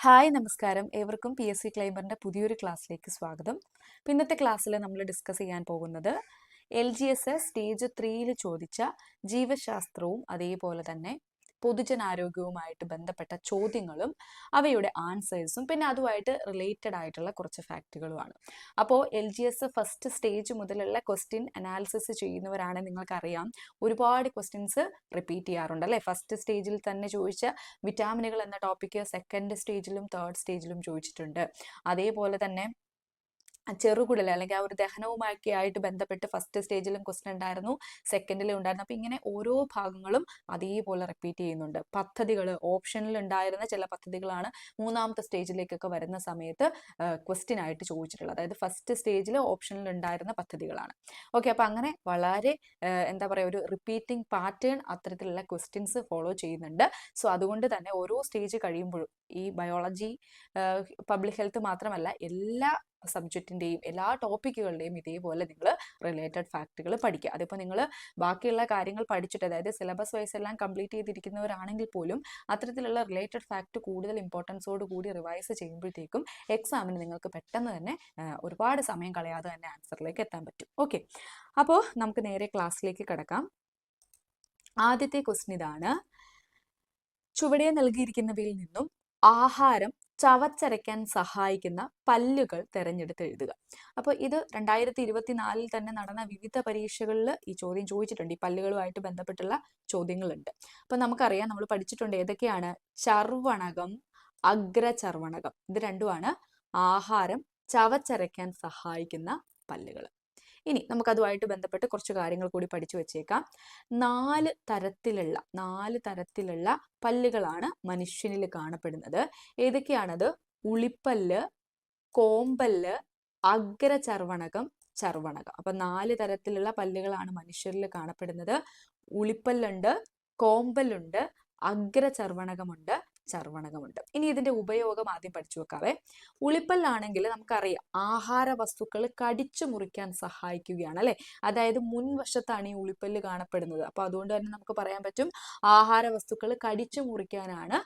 Hi നമസ്കാരം. ഏവർക്കും P S C ക്ലൈമറിന്റെ പുതിയൊരു ക്ലാസ്സിലേക്ക് സ്വാഗതം. അപ്പോൾ ഇന്നത്തെ ക്ലാസ്സിൽ നമ്മൾ ഡിസ്കസ് ചെയ്യാൻ പോകുന്നത് L G S S stage ത്രീയിൽ ചോദിച്ച ജീവശാസ്ത്രവും അതേപോലെ തന്നെ പൊതുജനാരോഗ്യവുമായിട്ട് ബന്ധപ്പെട്ട ചോദ്യങ്ങളും അവയുടെ ആൻസേഴ്സും പിന്നെ അതുമായിട്ട് റിലേറ്റഡ് ആയിട്ടുള്ള കുറച്ച് ഫാക്റ്റുകളുമാണ്. അപ്പോൾ L G S first stage മുതലുള്ള ക്വസ്റ്റ്യൻ അനാലിസിസ് ചെയ്യുന്നവരാണ് നിങ്ങൾക്കറിയാം. ഒരുപാട് ക്വസ്റ്റ്യൻസ് റിപ്പീറ്റ് ചെയ്യാറുണ്ട് അല്ലേ? ഫസ്റ്റ് സ്റ്റേജിൽ തന്നെ ചോദിച്ച വിറ്റാമിനുകൾ എന്ന ടോപ്പിക്ക് സെക്കൻഡ് സ്റ്റേജിലും തേർഡ് സ്റ്റേജിലും ചോദിച്ചിട്ടുണ്ട്. അതേപോലെ തന്നെ ചെറുകുടൽ അല്ലെങ്കിൽ ആ ഒരു ദഹനവുമൊക്കെ ആയിട്ട് ബന്ധപ്പെട്ട് ഫസ്റ്റ് സ്റ്റേജിലും ക്വസ്റ്റൻ ഉണ്ടായിരുന്നു സെക്കൻഡിലും ഉണ്ടായിരുന്നു. അപ്പം ഇങ്ങനെ ഓരോ ഭാഗങ്ങളും അതേപോലെ റിപ്പീറ്റ് ചെയ്യുന്നുണ്ട്. പദ്ധതികൾ ഓപ്ഷനിൽ ഉണ്ടായിരുന്ന ചില പദ്ധതികളാണ് മൂന്നാമത്തെ സ്റ്റേജിലേക്കൊക്കെ വരുന്ന സമയത്ത് ക്വസ്റ്റ്യൻ ആയിട്ട് ചോദിച്ചിട്ടുള്ളത്. അതായത് ഫസ്റ്റ് സ്റ്റേജിൽ ഓപ്ഷനിൽ ഉണ്ടായിരുന്ന പദ്ധതികളാണ്. ഓക്കെ അപ്പം അങ്ങനെ വളരെ എന്താ പറയുക ഒരു റിപ്പീറ്റിംഗ് പാറ്റേൺ അത്തരത്തിലുള്ള ക്വസ്റ്റ്യൻസ് ഫോളോ ചെയ്യുന്നുണ്ട്. സോ അതുകൊണ്ട് തന്നെ ഓരോ സ്റ്റേജ് കഴിയുമ്പോഴും ഈ ബയോളജി പബ്ലിക് ഹെൽത്ത് മാത്രമല്ല എല്ലാ സബ്ജക്റ്റിന്റെയും എല്ലാ ടോപ്പിക്കുകളുടെയും ഇതേപോലെ നിങ്ങൾ റിലേറ്റഡ് ഫാക്റ്റുകൾ പഠിക്കുക. അതിപ്പോൾ നിങ്ങൾ ബാക്കിയുള്ള കാര്യങ്ങൾ പഠിച്ചിട്ട് അതായത് സിലബസ് വൈസ് എല്ലാം കംപ്ലീറ്റ് ചെയ്തിരിക്കുന്നവരാണെങ്കിൽ പോലും അത്തരത്തിലുള്ള റിലേറ്റഡ് ഫാക്റ്റ് കൂടുതൽ ഇമ്പോർട്ടൻസോട് കൂടി റിവൈസ് ചെയ്യുമ്പോഴത്തേക്കും എക്സാമിന് നിങ്ങൾക്ക് പെട്ടെന്ന് തന്നെ ഒരുപാട് സമയം കളയാതെ തന്നെ ആൻസറിലേക്ക് എത്താൻ പറ്റും. ഓക്കെ. അപ്പോൾ നമുക്ക് നേരെ ക്ലാസ്സിലേക്ക് കിടക്കാം. ആദ്യത്തെ ക്വസ്റ്റ്യൻ ഇതാണ്. ചുവടെ നൽകിയിരിക്കുന്നവയിൽ നിന്നും ആഹാരം ചവച്ചരയ്ക്കാൻ സഹായിക്കുന്ന പല്ലുകൾ തിരഞ്ഞെടുത്ത് എഴുതുക. അപ്പോൾ ഇത് രണ്ടായിരത്തി ഇരുപത്തിനാലിൽ തന്നെ നടന്ന വിവിധ പരീക്ഷകളിൽ ഈ ചോദ്യം ചോദിച്ചിട്ടുണ്ട്. ഈ പല്ലുകളുമായിട്ട് ബന്ധപ്പെട്ടുള്ള ചോദ്യങ്ങളുണ്ട്. അപ്പോൾ നമുക്കറിയാം നമ്മൾ പഠിച്ചിട്ടുണ്ട് ഏതൊക്കെയാണ്? ചർവണകം അഗ്രചർവണകം ഇത് രണ്ടുമാണ് ആഹാരം ചവച്ചരയ്ക്കാൻ സഹായിക്കുന്ന പല്ലുകൾ. ഇനി നമുക്കതുമായിട്ട് ബന്ധപ്പെട്ട് കുറച്ച് കാര്യങ്ങൾ കൂടി പഠിച്ചു വെച്ചേക്കാം. നാല് തരത്തിലുള്ള നാല് തരത്തിലുള്ള പല്ലുകളാണ് മനുഷ്യനിൽ കാണപ്പെടുന്നത്. ഏതൊക്കെയാണത്? ഉളിപ്പല്ല് കോമ്പല്ല് അഗ്രചർവണകം ചർവണകം അപ്പൊ നാല് തരത്തിലുള്ള പല്ലുകളാണ് മനുഷ്യരിൽ കാണപ്പെടുന്നത്. ഉളിപ്പല്ലുണ്ട് കോമ്പല്ലുണ്ട് അഗ്രചർവണകമുണ്ട് ചർവണകമുണ്ട് ഇനി ഇതിന്റെ ഉപയോഗം ആദ്യം പഠിച്ചു വെക്കാവേ. ഉളിപ്പല്ലാണെങ്കിൽ നമുക്കറിയാം ആഹാര വസ്തുക്കൾ കടിച്ചു മുറിക്കാൻ സഹായിക്കുകയാണ് അല്ലെ? അതായത് മുൻവശത്താണ് ഈ ഉളിപ്പല്ല് കാണപ്പെടുന്നത്. അപ്പൊ അതുകൊണ്ട് തന്നെ നമുക്ക് പറയാൻ പറ്റും ആഹാര വസ്തുക്കൾ കടിച്ചു മുറിക്കാനാണ്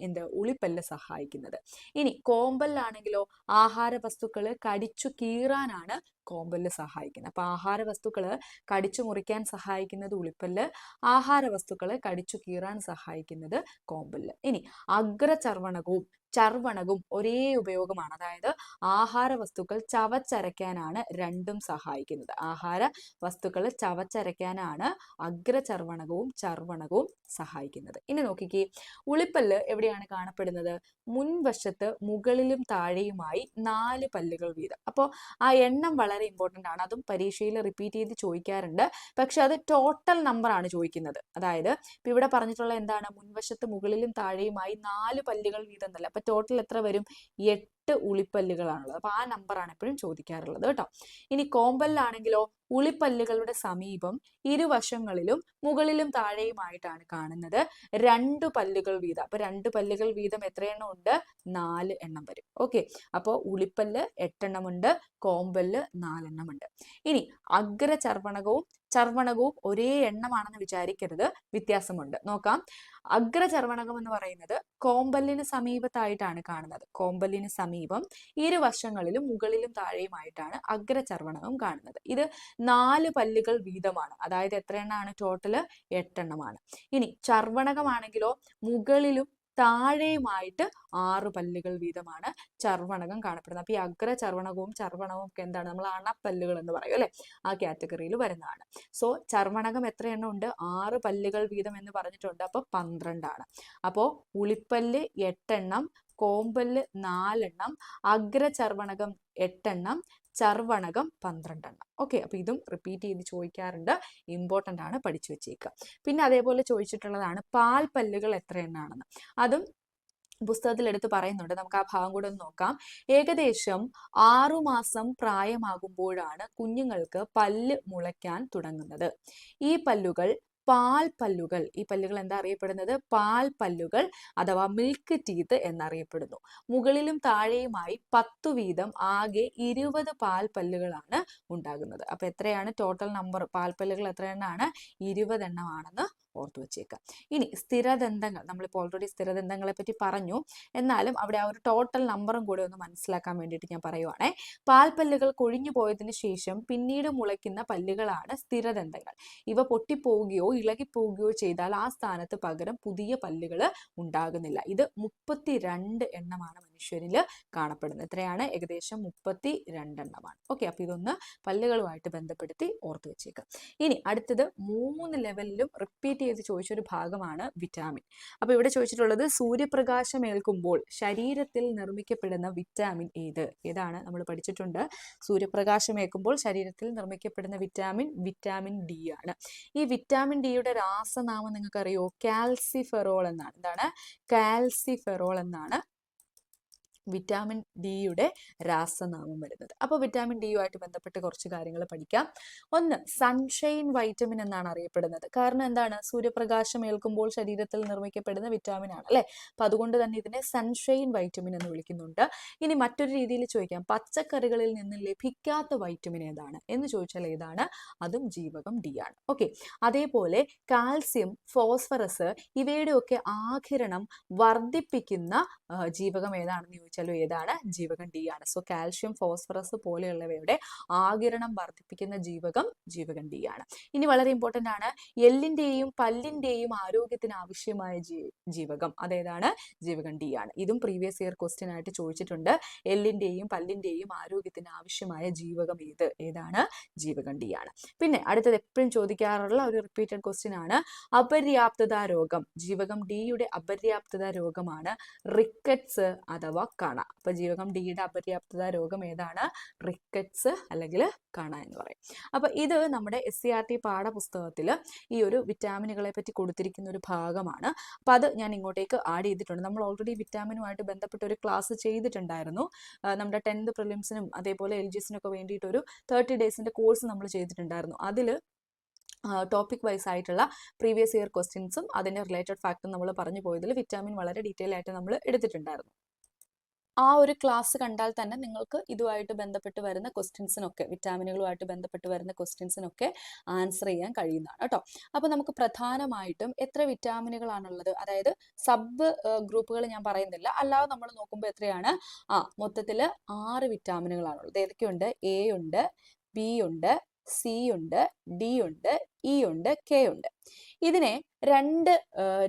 എന്ത് ഉളിപ്പല്ല് സഹായിക്കുന്നത്. ഇനി കോമ്പല്ലാണെങ്കിലോ ആഹാര വസ്തുക്കൾ കടിച്ചു കീറാനാണ് കോമ്പല്ല് സഹായിക്കുന്നത്. അപ്പൊ ആഹാര വസ്തുക്കൾ കടിച്ചു മുറിക്കാൻ സഹായിക്കുന്നത് ഉളിപ്പല്ല് ആഹാര വസ്തുക്കളെ കടിച്ചു കീറാൻ സഹായിക്കുന്നത് കോമ്പല്ല്. ഇനി അഗ്രചർവണകവും ചർവണകവും ഒരേ ഉപയോഗമാണ്. അതായത് ആഹാര വസ്തുക്കൾ ചവച്ചരയ്ക്കാനാണ് രണ്ടും സഹായിക്കുന്നത്. ആഹാര വസ്തുക്കൾ ചവച്ചരയ്ക്കാനാണ് അഗ്രചർവണകവും ചർവണകവും സഹായിക്കുന്നത്. ഇനി നോക്കിക്കേ ഉളിപ്പല്ല് എവിടെയാണ് കാണപ്പെടുന്നത്? മുൻവശത്ത് മുകളിലും താഴെയുമായി നാല് പല്ലുകൾ വീതം. അപ്പോൾ ആ എണ്ണം വളരെ ഇമ്പോർട്ടന്റ് ആണ്. അതും പരീക്ഷയിൽ റിപ്പീറ്റ് ചെയ്ത് ചോദിക്കാറുണ്ട്. പക്ഷെ അത് ടോട്ടൽ നമ്പർ ആണ് ചോദിക്കുന്നത്. അതായത് ഇപ്പം ഇവിടെ പറഞ്ഞിട്ടുള്ള എന്താണ്? മുൻവശത്ത് മുകളിലും താഴെയുമായി നാല് പല്ലുകൾ വീതം എന്നല്ല. അപ്പൊ ടോട്ടൽ എത്ര വരും? എട്ട് ഉളിപ്പല്ലുകളാണുള്ളത്. അപ്പൊ ആ നമ്പറാണ് എപ്പോഴും ചോദിക്കാറുള്ളത് കേട്ടോ. ഇനി കോമ്പല്ലാണെങ്കിലോ ഉളിപ്പല്ലുകളുടെ സമീപം ഇരുവശങ്ങളിലും മുകളിലും താഴെയുമായിട്ടാണ് കാണുന്നത്. രണ്ട് പല്ലുകൾ വീതം. അപ്പൊ രണ്ട് പല്ലുകൾ വീതം എത്ര എണ്ണം ഉണ്ട്? നാല് എണ്ണം വരും. ഓക്കെ. അപ്പോൾ ഉളിപ്പല്ല് എട്ടെണ്ണമുണ്ട് കോമ്പല്ല് നാലെണ്ണമുണ്ട് ഇനി അഗ്രചർവണകവും ചർവണകവും ഒരേ എണ്ണമാണെന്ന് വിചാരിക്കരുത്. വ്യത്യാസമുണ്ട്. നോക്കാം. അഗ്രചർവണകം എന്ന് പറയുന്നത് കോമ്പല്ലിന് സമീപത്തായിട്ടാണ് കാണുന്നത്. കോമ്പല്ലിന് സമീപം ഇരുവശങ്ങളിലും മുകളിലും താഴെയുമായിട്ടാണ് അഗ്രചർവണകം കാണുന്നത്. ഇത് നാല് പല്ലുകൾ വീതമാണ്. അതായത് എത്ര എണ്ണമാണ് ടോട്ടൽ എട്ടെണ്ണമാണ്. ഇനി ചർവണകമാണെങ്കിലോ മുകളിലും താഴെയുമായിട്ട് ആറ് പല്ലുകൾ വീതമാണ് ചർവണകം കാണപ്പെടുന്നത്. അപ്പൊ ഈ അഗ്ര ചർവണകവും ഒക്കെ എന്താണ്? നമ്മൾ അണപ്പല്ലുകൾ എന്ന് പറയും അല്ലെ? ആ കാറ്റഗറിയിൽ വരുന്നതാണ്. സോ ചർവണകം എത്ര എണ്ണം ഉണ്ട്? ആറ് പല്ലുകൾ വീതം എന്ന് പറഞ്ഞിട്ടുണ്ട്. അപ്പൊ പന്ത്രണ്ടാണ്. അപ്പോ ഉളിപ്പല്ല് എട്ടെണ്ണം കോമ്പല്ല് നാലെണ്ണം അഗ്രചർവണകം എട്ടെണ്ണം ചർവണകം പന്ത്രണ്ടെണ്ണം. ഓക്കെ അപ്പൊ ഇതും റിപ്പീറ്റ് ചെയ്ത് ചോദിക്കാറുണ്ട്. ഇമ്പോർട്ടന്റ് ആണ് പഠിച്ചു വെച്ചേക്കുക പിന്നെ അതേപോലെ ചോദിച്ചിട്ടുള്ളതാണ് പാൽ പല്ലുകൾ എത്ര എണ്ണാണെന്ന് അതും പുസ്തകത്തിൽ എടുത്ത് പറയുന്നുണ്ട്. നമുക്ക് ആ ഭാഗം കൂടെ ഒന്ന് നോക്കാം. ഏകദേശം ആറുമാസം പ്രായമാകുമ്പോഴാണ് കുഞ്ഞുങ്ങൾക്ക് പല്ല് മുളയ്ക്കാൻ തുടങ്ങുന്നത്. ഈ പല്ലുകൾ പാൽ പല്ലുകൾ ഈ പല്ലുകൾ എന്താ അറിയപ്പെടുന്നത്? പാൽ പല്ലുകൾ അഥവാ മിൽക്ക് ടീത്ത് എന്നറിയപ്പെടുന്നു. മുകളിലും താഴെയുമായി പത്തു വീതം ആകെ ഇരുപത് പാൽ പല്ലുകളാണ് ഉണ്ടാകുന്നത്. അപ്പൊ എത്രയാണ്? ടോട്ടൽ നമ്പർ പാൽ പല്ലുകൾ എത്ര എണ്ണമാണ് ഇരുപത് എണ്ണമാണെന്ന് ഓർത്തു വെച്ചേക്കുക ഇനി സ്ഥിരദന്തങ്ങൾ നമ്മളിപ്പോൾ ഓൾറെഡി സ്ഥിരദന്തങ്ങളെ പറ്റി പറഞ്ഞു. എന്നാലും അവിടെ ആ ഒരു ടോട്ടൽ നമ്പറും കൂടെ ഒന്ന് മനസ്സിലാക്കാൻ വേണ്ടിയിട്ട് ഞാൻ പറയുവാണേ. പാൽപ്പല്ലുകൾ കൊഴിഞ്ഞു പോയതിനു ശേഷം പിന്നീട് മുളയ്ക്കുന്ന പല്ലുകളാണ് സ്ഥിരദന്തങ്ങൾ. ഇവ പൊട്ടിപ്പോവുകയോ ഇളകിപ്പോവുകയോ ചെയ്താൽ ആ സ്ഥാനത്ത് പകരം പുതിയ പല്ലുകൾ ഉണ്ടാകുന്നില്ല. ഇത് മുപ്പത്തി രണ്ട് എണ്ണമാണ് മനുഷ്യരിൽ കാണപ്പെടുന്നത്. എത്രയാണ്? ഏകദേശം മുപ്പത്തി രണ്ടെണ്ണമാണ് ഓക്കെ അപ്പൊ ഇതൊന്ന് പല്ലുകളുമായിട്ട് ബന്ധപ്പെടുത്തി ഓർത്തു വെച്ചേക്കാം. ഇനി അടുത്തത് മൂന്ന് ലെവലിലും റിപ്പീറ്റ് ചെയ്ത് ചോദിച്ചൊരു ഭാഗമാണ് വിറ്റാമിൻ അപ്പൊ ഇവിടെ ചോദിച്ചിട്ടുള്ളത് സൂര്യപ്രകാശം ഏൽക്കുമ്പോൾ ശരീരത്തിൽ നിർമ്മിക്കപ്പെടുന്ന വിറ്റാമിൻ ഏത്? ഏതാണ്? നമ്മൾ പഠിച്ചിട്ടുണ്ട്. സൂര്യപ്രകാശം ഏൽക്കുമ്പോൾ ശരീരത്തിൽ നിർമ്മിക്കപ്പെടുന്ന വിറ്റാമിൻ വിറ്റാമിൻ ഡി ആണ്. ഈ വിറ്റാമിൻ ഡിയുടെ രാസനാമം നിങ്ങൾക്കറിയോ? കാൽസിഫെറോൾ എന്നാണ്. എന്താണ്? കാൽസിഫെറോൾ എന്നാണ്. വിറ്റാമിൻ ഡിയുടെ രാസനാമം വരുന്നത്. അപ്പോൾ വിറ്റാമിൻ ഡിയുമായിട്ട് ബന്ധപ്പെട്ട് കുറച്ച് കാര്യങ്ങൾ പഠിക്കാം. ഒന്ന് സൺഷൈൻ വൈറ്റമിൻ എന്നാണ് അറിയപ്പെടുന്നത്. കാരണം എന്താണ്? സൂര്യപ്രകാശം ഏൽക്കുമ്പോൾ ശരീരത്തിൽ നിർമ്മിക്കപ്പെടുന്ന വിറ്റാമിൻ ആണ് അല്ലേ? അപ്പം അതുകൊണ്ട് തന്നെ ഇതിനെ സൺഷൈൻ വൈറ്റമിൻ എന്ന് വിളിക്കുന്നുണ്ട്. ഇനി മറ്റൊരു രീതിയിൽ ചോദിക്കാം. പച്ചക്കറികളിൽ നിന്ന് ലഭിക്കാത്ത വൈറ്റമിൻ ഏതാണ്? എന്ന് ചോദിച്ചാൽ ഏതാണ്? അതും ജീവകം ഡി ആണ്. ഓക്കെ അതേപോലെ കാൽസ്യം ഫോസ്ഫറസ് ഇവയുടെയൊക്കെ ആകിരണം വർദ്ധിപ്പിക്കുന്ന ജീവകം ഏതാണെന്ന് ചോദിച്ചാലും ഏതാണ്? ജീവകം ഡി ആണ്. സോ കാൽഷ്യം ഫോസ്ഫറസ് പോലെയുള്ളവയുടെ ആകിരണം വർദ്ധിപ്പിക്കുന്ന ജീവകം ജീവകം ഡി ആണ്. ഇനി വളരെ ഇമ്പോർട്ടന്റ് ആണ്. എല്ലിന്റെയും പല്ലിന്റെയും ആരോഗ്യത്തിന് ആവശ്യമായ ജീവകം അതേതാണ്? ജീവകം ഡി ആണ്. ഇതും പ്രീവിയസ് ഇയർ ക്വസ്റ്റ്യൻ ആയിട്ട് ചോദിച്ചിട്ടുണ്ട്. എല്ലിന്റെയും പല്ലിന്റെയും ആരോഗ്യത്തിന് ആവശ്യമായ ജീവകം ഏത്? ഏതാണ്? ജീവകം ഡി ആണ്. പിന്നെ അടുത്തത് എപ്പോഴും ചോദിക്കാറുള്ള ഒരു റിപ്പീറ്റഡ് ക്വസ്റ്റ്യൻ ആണ്. അപര്യാപ്തത രോഗം. ജീവകം ഡിയുടെ അപര്യാപ്തത രോഗമാണ്. റിക്കറ്റ്സ് അഥവാ കണ. അപ്പൊ ജീവകം ഡിയുടെ അപര്യാപ്തത രോഗം ഏതാണ്? റിക്കറ്റ്സ് അല്ലെങ്കിൽ കണ എന്ന് പറയും. അപ്പൊ ഇത് നമ്മുടെ എസ് സി ആർ ടി പാഠപുസ്തകത്തിൽ ഈ ഒരു വിറ്റാമിനുകളെ പറ്റി കൊടുത്തിരിക്കുന്ന ഒരു ഭാഗമാണ്. അപ്പൊ അത് ഞാൻ ഇങ്ങോട്ടേക്ക് ആഡ് ചെയ്തിട്ടുണ്ട്. നമ്മൾ ഓൾറെഡി വിറ്റാമിനുമായിട്ട് ബന്ധപ്പെട്ട ഒരു ക്ലാസ് ചെയ്തിട്ടുണ്ടായിരുന്നു. നമ്മുടെ ടെൻത്ത് പ്രിലിംസിനും അതേപോലെ എൽ വേണ്ടിയിട്ട് ഒരു തേർട്ടി ഡേയ്സിന്റെ കോഴ്സ് നമ്മൾ ചെയ്തിട്ടുണ്ടായിരുന്നു. അതിൽ ടോപ്പിക് വൈസ് ആയിട്ടുള്ള പ്രീവിയസ് ഇയർ ക്വസ്റ്റ്യൻസും അതിന്റെ റിലേറ്റഡ് ഫാക്റ്റും നമ്മൾ പറഞ്ഞു പോയതിൽ വിറ്റാമിൻ വളരെ ഡീറ്റെയിൽ ആയിട്ട് നമ്മൾ എടുത്തിട്ടുണ്ടായിരുന്നു. ആ ഒരു ക്ലാസ് കണ്ടാൽ തന്നെ നിങ്ങൾക്ക് ഇതുമായിട്ട് ബന്ധപ്പെട്ട് വരുന്ന ക്വസ്റ്റ്യൻസിനൊക്കെ വിറ്റാമിനുകളുമായിട്ട് ബന്ധപ്പെട്ട് വരുന്ന ക്വസ്റ്റ്യൻസിനൊക്കെ ആൻസർ ചെയ്യാൻ കഴിയുന്നതാണ് കേട്ടോ അപ്പോൾ നമുക്ക് പ്രധാനമായിട്ടും എത്ര വിറ്റാമിനുകളാണുള്ളത് അതായത് സബ് ഗ്രൂപ്പുകൾ ഞാൻ പറയുന്നില്ല. അല്ലാതെ നമ്മൾ നോക്കുമ്പോൾ എത്രയാണ്? ആ മൊത്തത്തിൽ ആറ് വിറ്റാമിനുകളാണുള്ളത് ഏതൊക്കെയുണ്ട്? എ ഉണ്ട് ബി ഉണ്ട് സി ഉണ്ട് ഡി ഉണ്ട് ഇ ഉണ്ട് കെ ഉണ്ട്. ഇതിനെ രണ്ട്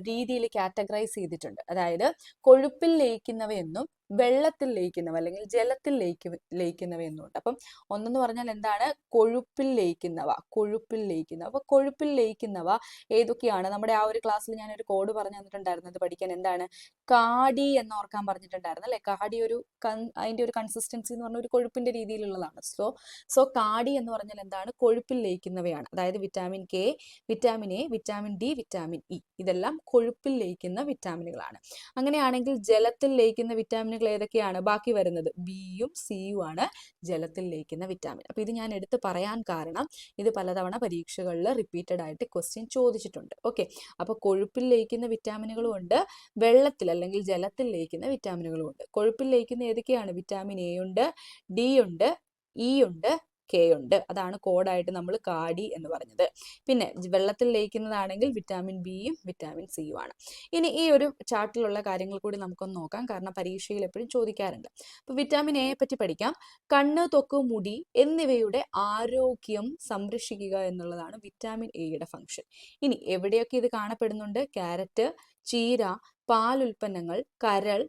രീതിയിൽ കാറ്റഗറൈസ് ചെയ്തിട്ടുണ്ട്. അതായത് കൊഴുപ്പിൽ ലയിക്കുന്നവയെന്നും വെള്ളത്തിൽ ലയിക്കുന്നവ അല്ലെങ്കിൽ ജലത്തിൽ ലയിക്കു ലയിക്കുന്നവ എന്നുണ്ട്. അപ്പം ഒന്നെന്ന് പറഞ്ഞാൽ എന്താണ്? കൊഴുപ്പിൽ ലയിക്കുന്നവ കൊഴുപ്പിൽ ലയിക്കുന്നവ. അപ്പൊ കൊഴുപ്പിൽ ലയിക്കുന്നവ ഏതൊക്കെയാണ്? നമ്മുടെ ആ ഒരു ക്ലാസ്സിൽ ഞാൻ ഒരു കോഡ് പറഞ്ഞു തന്നിട്ടുണ്ടായിരുന്നത് പഠിക്കാൻ. എന്താണ്? കാടി എന്ന് ഓർക്കാൻ പറഞ്ഞിട്ടുണ്ടായിരുന്നു അല്ലെ? കാടി ഒരു കൺ അതിന്റെ ഒരു കൺസിസ്റ്റൻസി എന്ന് പറഞ്ഞ ഒരു കൊഴുപ്പിന്റെ രീതിയിലുള്ളതാണ്. സോ സോ കാടി എന്ന് പറഞ്ഞാൽ എന്താണ്? കൊഴുപ്പിൽ ലയിക്കുന്നവയാണ്. അതായത് vitamin K vitamin A vitamin D vitamin E ഇതെല്ലാം കൊഴുപ്പിൽ ലയിക്കുന്ന വിറ്റാമിനുകളാണ് അങ്ങനെയാണെങ്കിൽ ജലത്തിൽ ലയിക്കുന്ന വിറ്റാമിനുകൾ ഏതൊക്കെയാണ് ബാക്കി വരുന്നത് ബിയും സിയും ആണ് ജലത്തിൽ ലയിക്കുന്ന വിറ്റാമിൻ അപ്പൊ ഇത് ഞാൻ എടുത്ത് പറയാൻ കാരണം ഇത് പലതവണ പരീക്ഷകളിൽ റിപ്പീറ്റഡ് ആയിട്ട് ക്വസ്റ്റ്യൻ ചോദിച്ചിട്ടുണ്ട്. ഓക്കെ അപ്പൊ കൊഴുപ്പിൽ ലയിക്കുന്ന വിറ്റാമിനുകളും ഉണ്ട് വെള്ളത്തിൽ അല്ലെങ്കിൽ ജലത്തിൽ ലയിക്കുന്ന വിറ്റാമിനുകളും ഉണ്ട്. കൊഴുപ്പിൽ ലയിക്കുന്ന ഏതൊക്കെയാണ്? വിറ്റാമിൻ എ ഉണ്ട് ഡി ഉണ്ട് ഇ ഉണ്ട് കെ ഉണ്ട്. അതാണ് കോഡായിട്ട് നമ്മൾ കാടി എന്ന് പറഞ്ഞത്. പിന്നെ വെള്ളത്തിൽ ലയിക്കുന്നതാണെങ്കിൽ വിറ്റാമിൻ ബിയും വിറ്റാമിൻ സിയും ആണ്. ഇനി ഈ ഒരു ചാർട്ടിലുള്ള കാര്യങ്ങൾ കൂടി നമുക്കൊന്ന് നോക്കാം. കാരണം പരീക്ഷയിൽ എപ്പോഴും ചോദിക്കാറുണ്ട്. അപ്പോൾ വിറ്റാമിൻ എയെ പറ്റി പഠിക്കാം. കണ്ണ് തൊക്ക് മുടി എന്നിവയുടെ ആരോഗ്യം സംരക്ഷിക്കുക എന്നുള്ളതാണ് വിറ്റാമിൻ എയുടെ ഫംഗ്ഷൻ. ഇനി എവിടെയൊക്കെ ഇത് കാണപ്പെടുന്നുണ്ട്? ക്യാരറ്റ് ചീര പാലുൽപ്പന്നങ്ങൾ കരൾ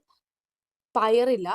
പയറില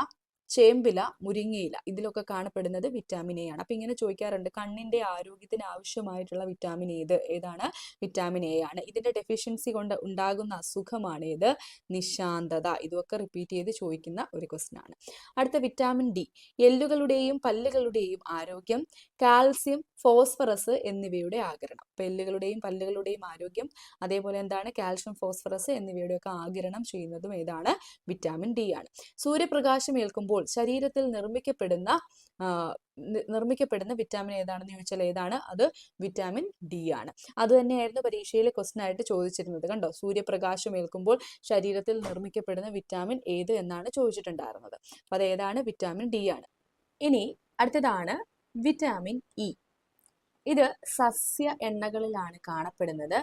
ചേമ്പില മുരിങ്ങയില ഇതിലൊക്കെ കാണപ്പെടുന്നത് വിറ്റാമിൻ എ ആണ്. അപ്പൊ ഇങ്ങനെ ചോദിക്കാറുണ്ട് കണ്ണിന്റെ ആരോഗ്യത്തിന് ആവശ്യമായിട്ടുള്ള വിറ്റാമിൻ ഏത് ഏതാണ്? വിറ്റാമിൻ എ ആണ്. ഇതിന്റെ ഡെഫിഷ്യൻസി കൊണ്ട് ഉണ്ടാകുന്ന അസുഖമാണ് ഏത്? നിശാന്തത. ഇതൊക്കെ റിപ്പീറ്റ് ചെയ്ത് ചോദിക്കുന്ന ഒരു ക്വസ്റ്റൻ ആണ്. അടുത്ത വിറ്റാമിൻ ഡി എല്ലുകളുടെയും പല്ലുകളുടെയും ആരോഗ്യം കാൽസ്യം ഫോസ്ഫറസ് എന്നിവയുടെ ആകരണം എല്ലുകളുടെയും പല്ലുകളുടെയും ആരോഗ്യം അതേപോലെ എന്താണ്? കാൽഷ്യം ഫോസ്ഫറസ് എന്നിവയുടെയൊക്കെ ആകിരണം ചെയ്യുന്നതും ഏതാണ്? വിറ്റാമിൻ ഡി ആണ്. സൂര്യപ്രകാശം ഏൽക്കുമ്പോൾ ശരീരത്തിൽ നിർമ്മിക്കപ്പെടുന്ന നിർമ്മിക്കപ്പെടുന്ന വിറ്റാമിൻ ഏതാണെന്ന് ചോദിച്ചാൽ ഏതാണ്? അത് വിറ്റാമിൻ ഡി ആണ്. അത് തന്നെയായിരുന്നു പരീക്ഷയിലെ ക്വസ്റ്റൻ ആയിട്ട് ചോദിച്ചിരുന്നത് കണ്ടോ? സൂര്യപ്രകാശം ഏൽക്കുമ്പോൾ ശരീരത്തിൽ നിർമ്മിക്കപ്പെടുന്ന വിറ്റാമിൻ ഏത് എന്നാണ് ചോദിച്ചിട്ടുണ്ടായിരുന്നത്. അപ്പൊ അത് ഏതാണ്? വിറ്റാമിൻ ഡി ആണ്. ഇനി അടുത്തതാണ് വിറ്റാമിൻ ഇ ഇത് സസ്യ എണ്ണകളിലാണ് കാണപ്പെടുന്നത്.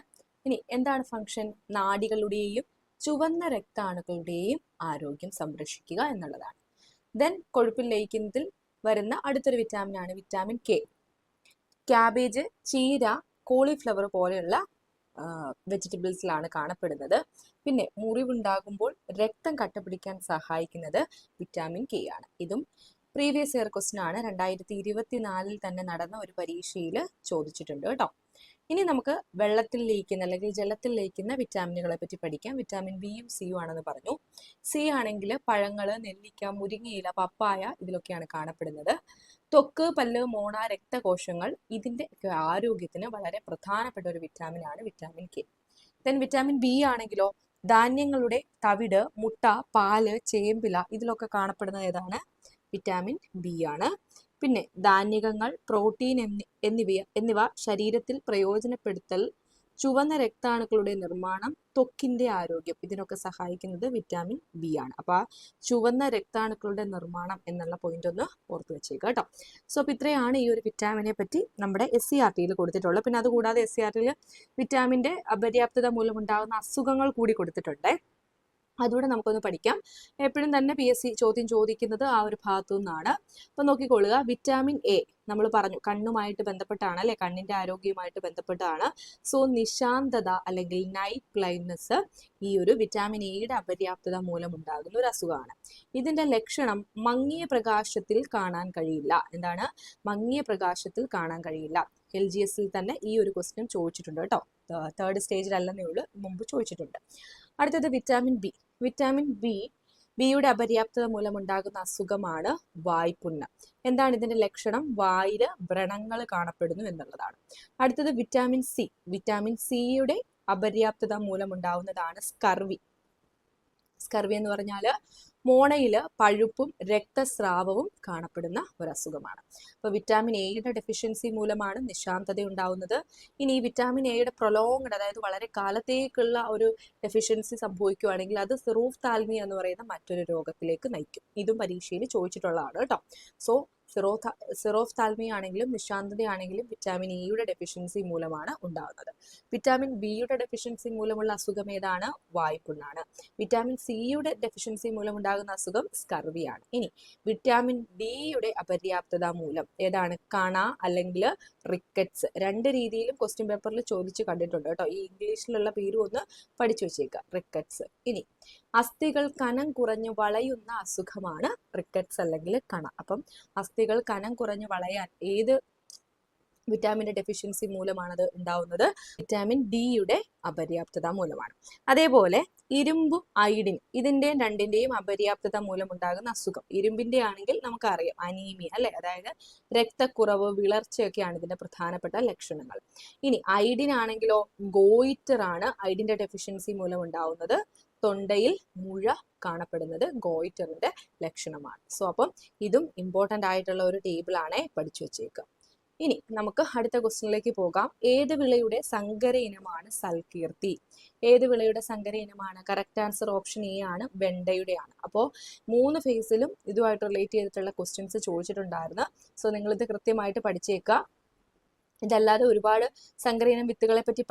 ഇനി എന്താണ് ഫംഗ്ഷൻ നാടികളുടെയും ചുവന്ന രക്താണുക്കളുടെയും ആരോഗ്യം സംരക്ഷിക്കുക എന്നുള്ളതാണ്. ദെൻ കൊഴുപ്പിൽ ലയിക്കുന്നതിൽ വരുന്ന അടുത്തൊരു വിറ്റാമിൻ ആണ് വിറ്റാമിൻ കെ ക്യാബേജ് ചീര കോളിഫ്ലവർ പോലെയുള്ള വെജിറ്റബിൾസിലാണ് കാണപ്പെടുന്നത്. പിന്നെ മുറിവുണ്ടാകുമ്പോൾ രക്തം കട്ടപിടിക്കാൻ സഹായിക്കുന്നത് വിറ്റാമിൻ കെ ആണ്. ഇതും പ്രീവിയസ് ഇയർ ക്വസ്റ്റൻ ആണ്. രണ്ടായിരത്തി ഇരുപത്തിനാലിൽ തന്നെ നടന്ന ഒരു പരീക്ഷയിൽ ചോദിച്ചിട്ടുണ്ട് കേട്ടോ. ഇനി നമുക്ക് വെള്ളത്തിൽ ലയിക്കുന്ന അല്ലെങ്കിൽ ജലത്തിൽ ലയിക്കുന്ന വിറ്റാമിനുകളെ പറ്റി പഠിക്കാം. വിറ്റാമിൻ ബിയും സിയും ആണെന്ന് പറഞ്ഞു. സി ആണെങ്കിൽ പഴങ്ങൾ നെല്ലിക്ക മുരിങ്ങയില പപ്പായ ഇതിലൊക്കെയാണ് കാണപ്പെടുന്നത്. ത്വക്ക് പല്ല് മോണ രക്തകോശങ്ങൾ ഇതിന്റെ ആരോഗ്യത്തിന് വളരെ പ്രധാനപ്പെട്ട ഒരു വിറ്റാമിൻ ആണ് vitamin K then vitamin B ആണെങ്കിലോ ധാന്യങ്ങളുടെ തവിട് മുട്ട പാൽ ചേമ്പില ഇതിലൊക്കെ കാണപ്പെടുന്ന ഏതാണ്? വിറ്റാമിൻ ബി ആണ്. പിന്നെ ധാന്യകങ്ങൾ പ്രോട്ടീൻ എന്നി എന്നിവ എന്നിവ ശരീരത്തിൽ പ്രയോജനപ്പെടുത്തൽ ചുവന്ന രക്താണുക്കളുടെ നിർമ്മാണം ത്വക്കിന്റെ ആരോഗ്യം ഇതിനൊക്കെ സഹായിക്കുന്നത് വിറ്റാമിൻ ബി ആണ്. അപ്പൊ ആ ചുവന്ന രക്താണുക്കളുടെ നിർമ്മാണം എന്നുള്ള പോയിന്റ് ഒന്ന് ഓർത്ത് വെച്ചേക്കുക കേട്ടോ. സോ അപ്പൊ ഇത്രയാണ് ഈ ഒരു വിറ്റാമിനെ പറ്റി നമ്മുടെ എസ് സി ആർ ടിയിൽ കൊടുത്തിട്ടുള്ളത്. പിന്നെ അതുകൂടാതെ എസ് സി ആർ ടിയിൽ വിറ്റാമിന്റെ അപര്യാപ്തത മൂലമുണ്ടാകുന്ന അസുഖങ്ങൾ കൂടി കൊടുത്തിട്ടുണ്ട്. അതുകൂടെ നമുക്കൊന്ന് പഠിക്കാം. എപ്പോഴും തന്നെ പി എസ് സി ചോദ്യം ചോദിക്കുന്നത് ആ ഒരു ഭാഗത്തു നിന്നാണ്. അപ്പൊ നോക്കിക്കൊള്ളുക. വിറ്റാമിൻ എ നമ്മൾ പറഞ്ഞു കണ്ണുമായിട്ട് ബന്ധപ്പെട്ടാണ് അല്ലെ? കണ്ണിന്റെ ആരോഗ്യവുമായിട്ട് ബന്ധപ്പെട്ടാണ്. സോ നിശാന്തത അല്ലെങ്കിൽ നൈറ്റ് ബ്ലൈൻഡ്നെസ് ഈ ഒരു വിറ്റാമിൻ എയുടെ അപര്യാപ്തത മൂലം ഉണ്ടാകുന്ന ഒരു അസുഖമാണ്. ഇതിന്റെ ലക്ഷണം മങ്ങിയ പ്രകാശത്തിൽ കാണാൻ കഴിയില്ല. എന്താണ്? മങ്ങിയ പ്രകാശത്തിൽ കാണാൻ കഴിയില്ല. എൽ ജി എസിൽ തന്നെ ഈ ഒരു ക്വസ്റ്റ്യൻ ചോദിച്ചിട്ടുണ്ട് കേട്ടോ. തേർഡ് സ്റ്റേജിലല്ലെന്നേ ഉള്ളൂ. മുമ്പ് ചോദിച്ചിട്ടുണ്ട്. അടുത്തത് വിറ്റാമിൻ ബി വിറ്റാമിൻ ബി ബിയുടെ അപര്യാപ്തത മൂലമുണ്ടാകുന്ന അസുഖമാണ് വായ്പുണ്ണ്. എന്താണ് ഇതിന്റെ ലക്ഷണം? വായിൽ വ്രണങ്ങൾ കാണപ്പെടുന്നു എന്നുള്ളതാണ്. അടുത്തത് വിറ്റാമിൻ സി വിറ്റാമിൻ സിയുടെ അപര്യാപ്തത മൂലമുണ്ടാവുന്നതാണ് സ്കർവി സ്കർവി എന്ന് പറഞ്ഞാൽ മോണയിൽ പഴുപ്പും രക്തസ്രാവവും കാണപ്പെടുന്ന ഒരു അസുഖമാണ് അപ്പോൾ വിറ്റാമിൻ എയുടെ ഡെഫിഷ്യൻസി മൂലമാണ് നിശാന്തത ഉണ്ടാവുന്നത് ഇനി വിറ്റാമിൻ എയുടെ പ്രൊലോങ്ഡ് അതായത് വളരെ കാലത്തേക്കുള്ള ഒരു ഡെഫിഷ്യൻസി സംഭവിക്കുകയാണെങ്കിൽ അത് സിറൂഫ് താൽമി എന്ന് പറയുന്ന മറ്റൊരു രോഗത്തിലേക്ക് നയിക്കും. ഇതും പരീക്ഷയിൽ ചോദിച്ചിട്ടുള്ളതാണ് കേട്ടോ. സോ സിറോ സിറോഫ് താൽമി ആണെങ്കിലും നിശാന്തതയാണെങ്കിലും വിറ്റാമിൻ ഇയുടെ ഡെഫിഷ്യൻസി മൂലമാണ് ഉണ്ടാകുന്നത്. വിറ്റാമിൻ ബിയുടെ ഡെഫിഷ്യൻസി മൂലമുള്ള അസുഖം ഏതാണ്? വായ്പുണ്ണാണ് വിറ്റാമിൻ സിയുടെ ഡെഫിഷ്യൻസി മൂലം ഉണ്ടാകുന്ന അസുഖം സ്കർവിയാണ് ഇനി വിറ്റാമിൻ ഡിയുടെ അപര്യാപ്തത മൂലം ഏതാണ്? കണ അല്ലെങ്കിൽ റിക്കറ്റ്സ് രണ്ട് രീതിയിലും ക്വസ്റ്റ്യൻ പേപ്പറിൽ ചോദിച്ച് കണ്ടിട്ടുണ്ട് കേട്ടോ. ഈ ഇംഗ്ലീഷിലുള്ള പേരും ഒന്ന് പഠിച്ചു വെച്ചേക്കുക റിക്കറ്റ്സ് ഇനി അസ്ഥികൾ കനം കുറഞ്ഞു വളയുന്ന അസുഖമാണ് റിക്കറ്റ്സ് അല്ലെങ്കിൽ കണ. അപ്പം അസ്ഥികൾ കനം കുറഞ്ഞു വളയാൻ ഏത് വിറ്റാമിന്റെ ഡെഫിഷ്യൻസി മൂലമാണത് ഉണ്ടാവുന്നത്? വിറ്റാമിൻ ഡിയുടെ അപര്യാപ്തത മൂലമാണ്. അതേപോലെ ഇരുമ്പും അയഡിൻ ഇതിന്റെ രണ്ടിന്റെയും അപര്യാപ്തത മൂലം ഉണ്ടാകുന്ന അസുഖം. ഇരുമ്പിന്റെ ആണെങ്കിൽ നമുക്കറിയാം അനീമിയ അല്ലെ? അതായത് രക്തക്കുറവ് വിളർച്ചയൊക്കെയാണ് ഇതിന്റെ പ്രധാനപ്പെട്ട ലക്ഷണങ്ങൾ. ഇനി ഐഡിൻ ആണെങ്കിലോ ഗോയിറ്റർ ആണ് അയഡിന്റെ ഡെഫിഷ്യൻസി മൂലം ഉണ്ടാവുന്നത്. തൊണ്ടയിൽ മുഴ കാണപ്പെടുന്നത് ഗോയിറ്ററിന്റെ ലക്ഷണമാണ്. സോ അപ്പം ഇതും ഇമ്പോർട്ടന്റ് ആയിട്ടുള്ള ഒരു ടേബിൾ ആണ് പഠിച്ചു വെച്ചേക്കുക ഇനി നമുക്ക് അടുത്ത ക്വസ്റ്റ്യനിലേക്ക് പോകാം. ഏത് വിളയുടെ സങ്കര ഇനമാണ് സൽകീർത്തി? ഏത് വിളയുടെ സങ്കര ഇനമാണ്? കറക്റ്റ് ആൻസർ ഓപ്ഷൻ എ ആണ് വെണ്ടയുടെ ആണ്. അപ്പോൾ മൂന്ന് ഫേസിലും ഇതുമായിട്ട് റിലേറ്റ് ചെയ്തിട്ടുള്ള ക്വസ്റ്റ്യൻസ് ചോദിച്ചിട്ടുണ്ടായിരുന്നു. സോ നിങ്ങളിത് കൃത്യമായിട്ട് പഠിച്ചേക്കുക ഇതല്ലാതെ ഒരുപാട് സങ്കരയിനം വിത്തുകളെ പറ്റി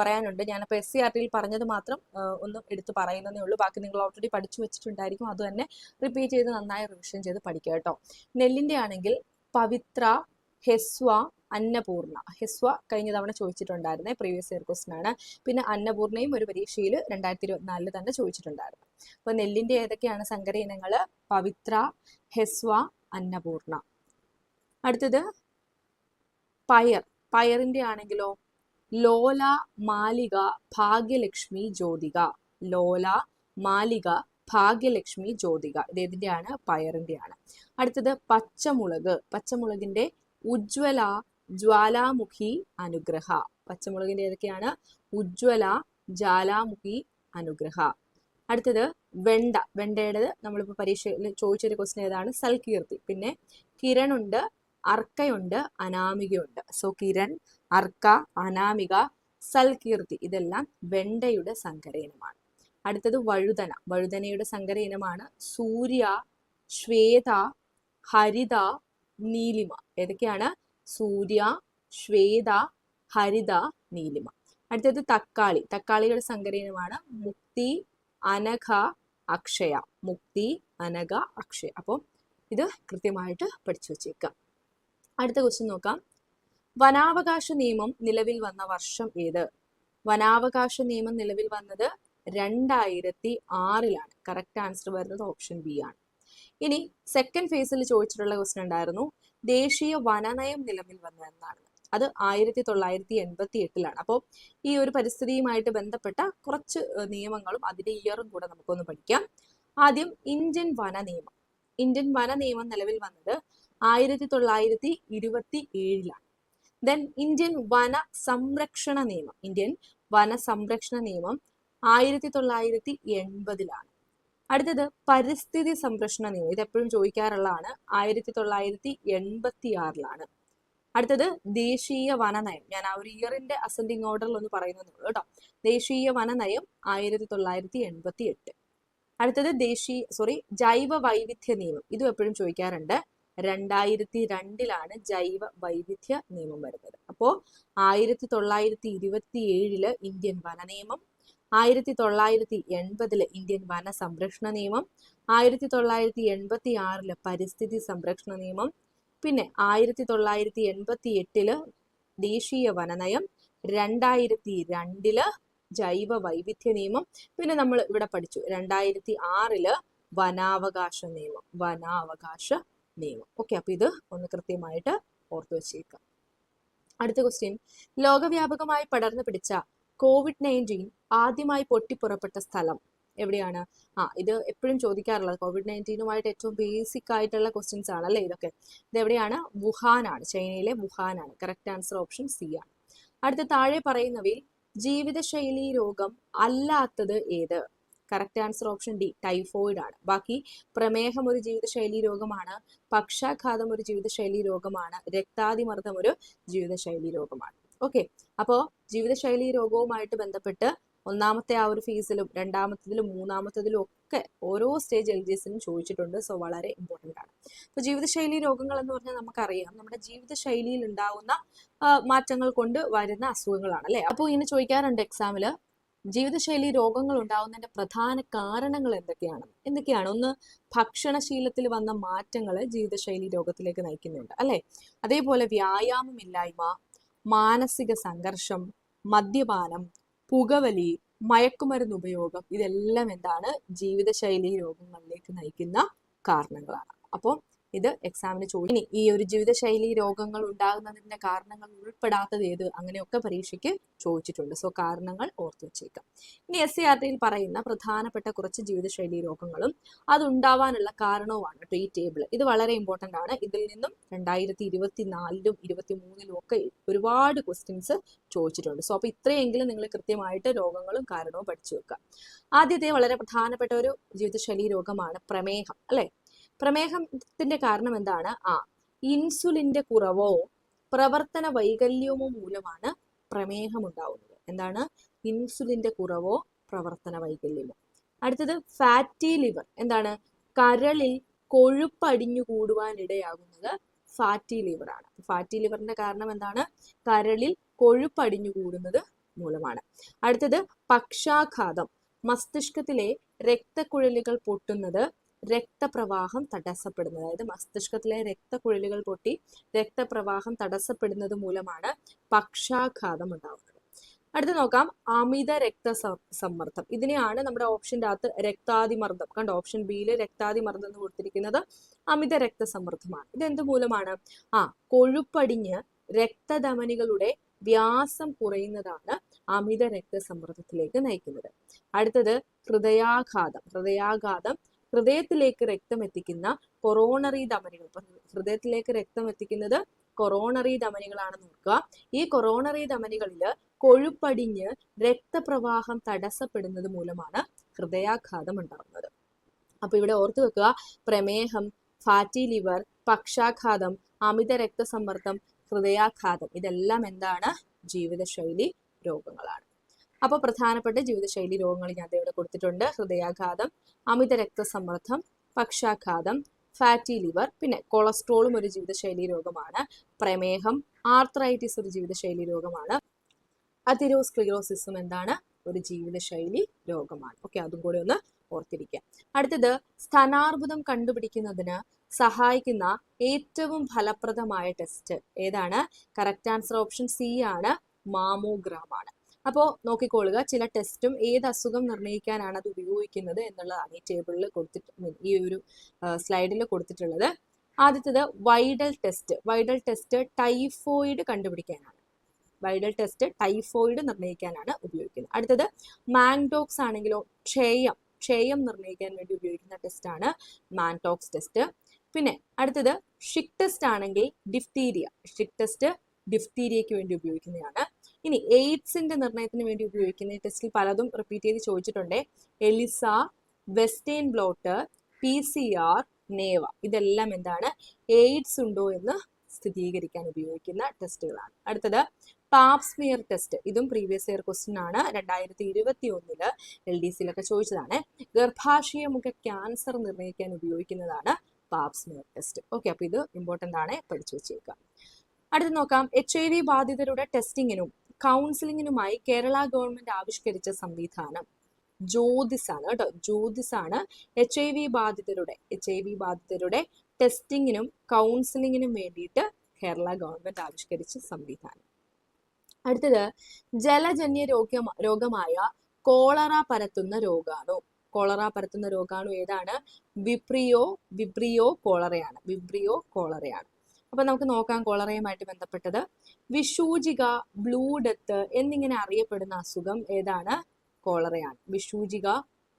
പറയാനുണ്ട്. ഞാനിപ്പോൾ എസ് സി ആർ ടിയിൽ പറഞ്ഞത് മാത്രം ഒന്ന് എടുത്ത് പറയുന്നതേ ഉള്ളൂ. ബാക്കി നിങ്ങൾ ഓൾറെഡി പഠിച്ചു വെച്ചിട്ടുണ്ടായിരിക്കും. അത് തന്നെ റിപ്പീറ്റ് ചെയ്ത് നന്നായി റിവിഷൻ ചെയ്ത് പഠിക്കുക കേട്ടോ. നെല്ലിന്റെ ആണെങ്കിൽ പവിത്ര ഹെസ്വ അന്നപൂർണ. ഹെസ്വ കഴിഞ്ഞ തവണ ചോദിച്ചിട്ടുണ്ടായിരുന്നേ പ്രീവിയസ് ഇയർ ക്വസ്റ്റൻ ആണ്. പിന്നെ അന്നപൂർണയും ഒരു പരീക്ഷയിൽ രണ്ടായിരത്തി ഇരുപത്തിനാലിൽ തന്നെ ചോദിച്ചിട്ടുണ്ടായിരുന്നു. അപ്പോൾ നെല്ലിന്റെ ഏതൊക്കെയാണ് സങ്കര ഇനങ്ങൾ പവിത്ര ഹെസ്വ അന്നപൂർണ. അടുത്തത് പയർ. പയറിന്റെ ആണെങ്കിലോ? ലോല മാലിക ഭാഗ്യലക്ഷ്മി ജ്യോതിക. ലോല മാലിക ഭാഗ്യലക്ഷ്മി ജ്യോതിക. ഇത് ഏതിന്റെയാണ് പയറിന്റെയാണ് അടുത്തത് പച്ചമുളക്. പച്ചമുളകിന്റെ ഉജ്ജ്വല ജ്വാലാമുഖി അനുഗ്രഹ. പച്ചമുളകിന്റെ ഏതൊക്കെയാണ്? ഉജ്വല ജ്വാലാമുഖി അനുഗ്രഹ. അടുത്തത് വെണ്ട. വെണ്ടയുടേത് നമ്മളിപ്പോൾ പരീക്ഷയിൽ ചോദിച്ചൊരു ക്വസ്റ്റൻ ഏതാണ്? സൽകീർത്തി. പിന്നെ കിരണുണ്ട് അർക്കയുണ്ട് അനാമികയുണ്ട്. സോ കിരൺ അർക്ക അനാമിക സൽകീർത്തി ഇതെല്ലാം വെണ്ടയുടെ സങ്കര ഇനമാണ് അടുത്തത് വഴുതന. വഴുതനയുടെ സങ്കര ഇനമാണ് സൂര്യ ശ്വേത ഹരിത നീലിമ. ഏതൊക്കെയാണ്? സൂര്യ ശ്വേത ഹരിത നീലിമ. അടുത്തത് തക്കാളി. തക്കാളിയുടെ സങ്കരീനമാണ് മുക്തി അനഘ അക്ഷയ. മുക്തി അനഘ അക്ഷയ. അപ്പോൾ ഇത് കൃത്യമായിട്ട് പഠിച്ചു വച്ചേക്കാം. അടുത്ത ക്വസ്റ്റ്യൻ നോക്കാം. വനാവകാശ നിയമം നിലവിൽ വന്ന വർഷം ഏത്? വനാവകാശ നിയമം നിലവിൽ വന്നത് രണ്ടായിരത്തി ആറിലാണ്. കറക്റ്റ് ആൻസർ വരുന്നത് ഓപ്ഷൻ ബി ആണ്. ഇനി സെക്കൻഡ് ഫേസിൽ ചോദിച്ചിട്ടുള്ള ക്വസ്റ്റ്യൻ ഉണ്ടായിരുന്നു ദേശീയ വനനയം നിലവിൽ വന്നതെന്നാണ്. അത് ആയിരത്തി തൊള്ളായിരത്തി എൺപത്തി എട്ടിലാണ് അപ്പോൾ ഈ ഒരു പരിസ്ഥിതിയുമായിട്ട് ബന്ധപ്പെട്ട കുറച്ച് നിയമങ്ങളും അതിന്റെ ഇയറും കൂടെ നമുക്കൊന്ന് പഠിക്കാം. ആദ്യം ഇന്ത്യൻ വന നിയമം ഇന്ത്യൻ വന നിയമം നിലവിൽ വന്നത് ആയിരത്തി തൊള്ളായിരത്തി ഇരുപത്തി ഏഴിലാണ് ദെൻ ഇന്ത്യൻ വന സംരക്ഷണ നിയമം ഇന്ത്യൻ വന സംരക്ഷണ നിയമം ആയിരത്തി തൊള്ളായിരത്തി എൺപതിലാണ് അടുത്തത് പരിസ്ഥിതി സംരക്ഷണ നിയമം ഇത് എപ്പോഴും ചോദിക്കാറുള്ളതാണ് ആയിരത്തി തൊള്ളായിരത്തി എൺപത്തി ആറിലാണ് അടുത്തത് ദേശീയ വന നയം ഞാൻ ആ ഒരു ഇയറിന്റെ അസെൻഡിങ് ഓർഡറിൽ ഒന്ന് പറയുന്നുള്ളൂ കേട്ടോ. ദേശീയ വനനയം ആയിരത്തി തൊള്ളായിരത്തി എൺപത്തി എട്ട് അടുത്തത് ദേശീയ സോറി ജൈവ വൈവിധ്യ നിയമം ഇതും എപ്പോഴും ചോദിക്കാറുണ്ട് രണ്ടായിരത്തി രണ്ടിലാണ് ജൈവ വൈവിധ്യ നിയമം വരുന്നത്. അപ്പോ ആയിരത്തി തൊള്ളായിരത്തി ഇരുപത്തി ഏഴിൽ ഇന്ത്യൻ വന നിയമം ആയിരത്തി തൊള്ളായിരത്തി എൺപതിൽ ഇന്ത്യൻ വന സംരക്ഷണ നിയമം ആയിരത്തി തൊള്ളായിരത്തി എൺപത്തി ആറിൽ പരിസ്ഥിതി സംരക്ഷണ നിയമം പിന്നെ ആയിരത്തി തൊള്ളായിരത്തി എൺപത്തി എട്ടിൽ ദേശീയ വനനയം രണ്ടായിരത്തി രണ്ടിൽ ജൈവ വൈവിധ്യ നിയമം പിന്നെ നമ്മൾ ഇവിടെ പഠിച്ചു. രണ്ടായിരത്തി ആറിൽ വനാവകാശ നിയമം വനാവകാശ നിയമം ഓക്കെ അപ്പൊ ഇത് ഒന്ന് കൃത്യമായിട്ട് ഓർത്തു വെച്ചേക്കാം. അടുത്ത ക്വസ്റ്റ്യൻ ലോകവ്യാപകമായി പടർന്നു പിടിച്ച കോവിഡ് നയന്റീൻ ആദ്യമായി പൊട്ടിപ്പുറപ്പെട്ട സ്ഥലം എവിടെയാണ്? ആ ഇത് എപ്പോഴും ചോദിക്കാറുള്ളത്. കോവിഡ് നയന്റീനുമായിട്ട് ഏറ്റവും ബേസിക് ആയിട്ടുള്ള ക്വസ്റ്റ്യൻസ് ആണ് അല്ലേ ഇതൊക്കെ? ഇത് എവിടെയാണ്? വുഹാനാണ്. ചൈനയിലെ വുഹാനാണ്. കറക്റ്റ് ആൻസർ ഓപ്ഷൻ സി ആണ്. അടുത്ത താഴെ പറയുന്നവയിൽ ജീവിതശൈലി രോഗം അല്ലാത്തത് ഏത്? Correct answer option D typhoid ആണ്. ബാക്കി പ്രമേഹം ഒരു ജീവിതശൈലി രോഗമാണ് പക്ഷാഘാതം ഒരു ജീവിതശൈലി രോഗമാണ് രക്താതിമർദ്ദം ഒരു ജീവിതശൈലി രോഗമാണ്. ഓക്കെ അപ്പോൾ ജീവിതശൈലി രോഗവുമായിട്ട് ബന്ധപ്പെട്ട് ഒന്നാമത്തെ ആ ഒരു ഫീസിലും രണ്ടാമത്തതിലും മൂന്നാമത്തതിലും ഒക്കെ ഓരോ സ്റ്റേജ് എൽ ജി എസിനും ചോദിച്ചിട്ടുണ്ട്. സോ വളരെ ഇമ്പോർട്ടന്റ് ആണ്. അപ്പോൾ ജീവിതശൈലി രോഗങ്ങൾ എന്ന് പറഞ്ഞാൽ നമുക്കറിയാം. നമ്മുടെ ജീവിതശൈലിയിൽ ഉണ്ടാവുന്ന മാറ്റങ്ങൾ കൊണ്ട് വരുന്ന അസുഖങ്ങളാണ് അല്ലേ? അപ്പോൾ ഇങ്ങനെ ചോദിക്കാറുണ്ട് എക്സാമിൽ ജീവിതശൈലി രോഗങ്ങൾ ഉണ്ടാകുന്നതിന്റെ പ്രധാന കാരണങ്ങൾ എന്തൊക്കെയാണ്? എന്തൊക്കെയാണ്? ഒന്ന് ഭക്ഷണശീലത്തിൽ വന്ന മാറ്റങ്ങൾ ജീവിതശൈലി രോഗത്തിലേക്ക് നയിക്കുന്നുണ്ട് അല്ലെ? അതേപോലെ വ്യായാമമില്ലായ്മ മാനസിക സംഘർഷം മദ്യപാനം പുകവലി മയക്കുമരുന്ന് ഉപയോഗം ഇതെല്ലാം എന്താണ്? ജീവിതശൈലി രോഗങ്ങളിലേക്ക് നയിക്കുന്ന കാരണങ്ങളാണ്. അപ്പോൾ ഇത് എക്സാമിന് ചോദിക്കും. ഈ ഒരു ജീവിതശൈലി രോഗങ്ങൾ ഉണ്ടാകുന്നതിന്റെ കാരണങ്ങൾ ഉൾപ്പെടാത്തത് ഏത് അങ്ങനെയൊക്കെ പരീക്ഷയ്ക്ക് ചോദിച്ചിട്ടുണ്ട്. സോ കാരണങ്ങൾ ഓർത്തു വെച്ചേക്കാം. ഇനി എസ് സി ആർ ടിയിൽ പറയുന്ന പ്രധാനപ്പെട്ട കുറച്ച് ജീവിതശൈലി രോഗങ്ങളും അതുണ്ടാവാനുള്ള കാരണവുമാണ് കേട്ടോ ഈ ടേബിൾ ഇത് വളരെ ഇമ്പോർട്ടന്റ് ആണ്. ഇതിൽ നിന്നും രണ്ടായിരത്തി ഇരുപത്തി നാലിലും ഇരുപത്തി മൂന്നിലും ഒക്കെ ഒരുപാട് ക്വസ്റ്റ്യൻസ് ചോദിച്ചിട്ടുണ്ട്. സോ അപ്പൊ ഇത്രയെങ്കിലും നിങ്ങൾ കൃത്യമായിട്ട് രോഗങ്ങളും കാരണവും പഠിച്ചു വെക്കുക. ആദ്യത്തെ വളരെ പ്രധാനപ്പെട്ട ഒരു ജീവിതശൈലി രോഗമാണ് പ്രമേഹം അല്ലെ? പ്രമേഹത്തിന്റെ കാരണം എന്താണ്? ആ ഇൻസുലിന്റെ കുറവോ പ്രവർത്തന വൈകല്യമോ മൂലമാണ് പ്രമേഹം ഉണ്ടാവുന്നത്. എന്താണ്? ഇൻസുലിന്റെ കുറവോ പ്രവർത്തന വൈകല്യമോ. അടുത്തത് ഫാറ്റി ലിവർ എന്താണ്? കരളിൽ കൊഴുപ്പടിഞ്ഞു കൂടുവാൻ ഇടയാകുന്നത് ഫാറ്റി ലിവർ ആണ് ഫാറ്റി ലിവറിന്റെ കാരണം എന്താണ്? കരളിൽ കൊഴുപ്പടിഞ്ഞു കൂടുന്നത് മൂലമാണ്. അടുത്തത് പക്ഷാഘാതം. മസ്തിഷ്കത്തിലെ രക്തക്കുഴലുകൾ പൊട്ടുന്നത് രക്തപ്രവാഹം തടസ്സപ്പെടുന്നത്. അതായത് മസ്തിഷ്കത്തിലെ രക്തക്കുഴലുകൾ പൊട്ടി രക്തപ്രവാഹം തടസ്സപ്പെടുന്നത് മൂലമാണ് പക്ഷാഘാതം ഉണ്ടാവുന്നത്. അടുത്ത് നോക്കാം. അമിത രക്ത സമ്മർദ്ദം. ഇതിനെയാണ് നമ്മുടെ ഓപ്ഷന്റെ അകത്ത് രക്താതിമർദ്ദം. കണ്ടോ? ഓപ്ഷൻ ബിയിൽ രക്താതിമർദ്ദം എന്ന് കൊടുത്തിരിക്കുന്നത് അമിത രക്തസമ്മർദ്ദമാണ് ഇതെന്ത് മൂലമാണ്? ആ കൊഴുപ്പടിഞ്ഞ് രക്തധമനികളുടെ വ്യാസം കുറയുന്നതാണ് അമിത രക്തസമ്മർദ്ദത്തിലേക്ക് നയിക്കുന്നത്. അടുത്തത് ഹൃദയാഘാതം. ഹൃദയാഘാതം ഹൃദയത്തിലേക്ക് രക്തം എത്തിക്കുന്ന കൊറോണറി ധമനികൾ. ഹൃദയത്തിലേക്ക് രക്തം എത്തിക്കുന്നത് കൊറോണറി ധമനികളാണ് നോക്കുക ഈ കൊറോണറി ധമനികളിൽ കൊഴുപ്പടിഞ്ഞ് രക്തപ്രവാഹം തടസ്സപ്പെടുന്നത് മൂലമാണ് ഹൃദയാഘാതം ഉണ്ടാകുന്നത്. അപ്പൊ ഇവിടെ ഓർത്തു വെക്കുക പ്രമേഹം ഫാറ്റി ലിവർ പക്ഷാഘാതം അമിത രക്തസമ്മർദ്ദം ഹൃദയാഘാതം ഇതെല്ലാം എന്താണ്? ജീവിതശൈലി രോഗങ്ങളാണ്. അപ്പോൾ പ്രധാനപ്പെട്ട ജീവിതശൈലി രോഗങ്ങൾ ഞാൻ ഇവിടെ കൊടുത്തിട്ടുണ്ട്. ഹൃദയാഘാതം അമിത രക്തസമ്മർദ്ദം പക്ഷാഘാതം ഫാറ്റി ലിവർ പിന്നെ കൊളസ്ട്രോളും ഒരു ജീവിതശൈലി രോഗമാണ്. പ്രമേഹം ആർത്രൈറ്റിസ് ഒരു ജീവിതശൈലി രോഗമാണ്. അതിരോസ്ക്ലിയോസിസും എന്താണ്? ഒരു ജീവിതശൈലി രോഗമാണ്. ഓക്കെ അതും കൂടി ഒന്ന് ഓർത്തിരിക്കുക. അടുത്തത് സ്ഥാനാർബുദം കണ്ടുപിടിക്കുന്നതിന് സഹായിക്കുന്ന ഏറ്റവും ഫലപ്രദമായ ടെസ്റ്റ് ഏതാണ്? കറക്റ്റ് ആൻസർ ഓപ്ഷൻ സി ആണ് മാമോഗ്രാം ആണ്. അപ്പോൾ നോക്കിക്കൊള്ളുക ചില ടെസ്റ്റും ഏത് അസുഖം നിർണയിക്കാനാണ് അത് ഉപയോഗിക്കുന്നത് എന്നുള്ളതാണ് ഈ ടേബിളിൽ കൊടുത്തിട്ട് ഈ ഒരു സ്ലൈഡിൽ കൊടുത്തിട്ടുള്ളത്. ആദ്യത്തേത് Widal test. Widal test typhoid കണ്ടുപിടിക്കാനാണ്. Widal test typhoid നിർണയിക്കാനാണ് ഉപയോഗിക്കുന്നത്. അടുത്തത് മാങ്ടോക്സ് ആണെങ്കിലോ ക്ഷയം ക്ഷയം നിർണയിക്കാൻ വേണ്ടി ഉപയോഗിക്കുന്ന ടെസ്റ്റാണ് മാൻടോക്സ് ടെസ്റ്റ്. പിന്നെ അടുത്തത് ഷിക് ടെസ്റ്റ് ആണെങ്കിൽ ഡിഫ്തീരിയ. ഷിക് ടെസ്റ്റ് ഡിഫ്തീരിയയ്ക്ക് വേണ്ടി ഉപയോഗിക്കുന്നതാണ്. ഇനി എയ്ഡ്സിന്റെ നിർണയത്തിന് വേണ്ടി ഉപയോഗിക്കുന്ന ടെസ്റ്റിൽ പലതും റിപ്പീറ്റ് ചെയ്ത് ചോദിച്ചിട്ടുണ്ട്. ELISA western blot P C R നേവ. ഇതെല്ലാം എന്താണ്? എയ്ഡ്സ് ഉണ്ടോ എന്ന് സ്ഥിരീകരിക്കാൻ ഉപയോഗിക്കുന്ന ടെസ്റ്റുകളാണ്. അടുത്തത് പാപ്സ്മിയർ ടെസ്റ്റ്. ഇതും പ്രീവിയസ് ഇയർ ക്വസ്റ്റ്യൻ ആണ്. രണ്ടായിരത്തി ഇരുപത്തി ഒന്നിൽ എൽ ഡി സിയിലൊക്കെ ചോദിച്ചതാണ്. ഗർഭാശയമുഖ ക്യാൻസർ നിർണയിക്കാൻ ഉപയോഗിക്കുന്നതാണ് പാപ്സ്മിയർ ടെസ്റ്റ്. ഓക്കെ അപ്പൊ ഇത് ഇമ്പോർട്ടന്റ് ആണ്. പഠിച്ചു വെച്ചേക്കുക അടുത്ത് നോക്കാം. എച്ച് ഐ വി ബാധിതരുടെ ടെസ്റ്റിങ്ങിനും കൗൺസിലിങ്ങിനുമായി കേരള ഗവൺമെന്റ് ആവിഷ്കരിച്ച സംവിധാനം ജ്യോതിസ് ആണ് കേട്ടോ. ജ്യോതിസ് ആണ് എച്ച് ഐ വി ബാധിതരുടെ എച്ച് ഐ വി ബാധിതരുടെ ടെസ്റ്റിങ്ങിനും കൗൺസിലിങ്ങിനും വേണ്ടിയിട്ട് കേരള ഗവൺമെന്റ് ആവിഷ്കരിച്ച സംവിധാനം. അടുത്തത് ജലജന്യ രോഗ രോഗമായ കോളറ പരത്തുന്ന രോഗാണു. കോളറ പരത്തുന്ന രോഗാണു ഏതാണ്? വിബ്രിയോ വിബ്രിയോ കോളറയാണ്. വിബ്രിയോ കോളറയാണ്. അപ്പൊ നമുക്ക് നോക്കാം കോളറയുമായിട്ട് ബന്ധപ്പെട്ടത്. വിഷൂചിക ബ്ലൂ ഡെത്ത് എന്നിങ്ങനെ അറിയപ്പെടുന്ന അസുഖം ഏതാണ്? കോളറയാണ്. വിഷൂചിക